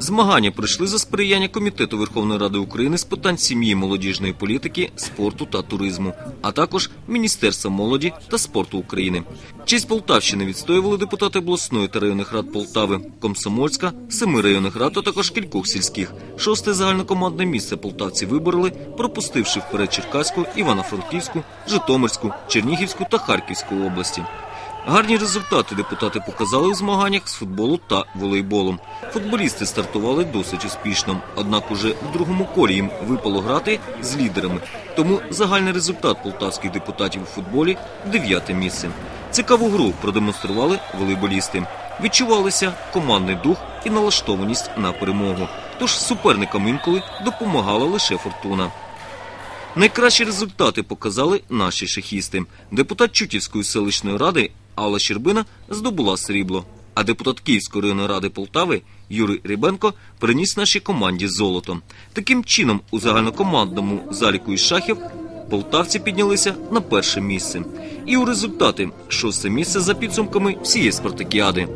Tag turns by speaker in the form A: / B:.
A: Змагання пройшли за сприяння Комітету Верховної Ради України з питань сім'ї, молодіжної політики, спорту та туризму, а також Міністерства молоді та спорту України. Честь Полтавщини відстоювали депутати обласної та районних рад Полтави, Комсомольська, семи районних рад, а також кількох сільських. Шосте загальнокомандне місце полтавці вибороли, пропустивши вперед Черкаську, Івано-Франківську, Житомирську, Чернігівську та Харківську області. Гарні результати депутати показали у змаганнях з футболу та волейболом. Футболісти стартували досить успішно, однак уже в другому колі їм випало грати з лідерами. Тому загальний результат полтавських депутатів у футболі дев'яте місце. Цікаву гру продемонстрували волейболісти. Відчувалися командний дух і налаштованість на перемогу. Тож суперникам інколи допомагала лише фортуна. Найкращі результати показали наші шахісти. Депутат Чутівської селищної ради Алла Щербина здобула срібло. А депутат Київської районної ради Полтави Юрій Рибенко приніс нашій команді золото. Таким чином, у загальнокомандному заліку із шахів полтавці піднялися на перше місце. І у результати шосте місце за підсумками всієї спартакіади.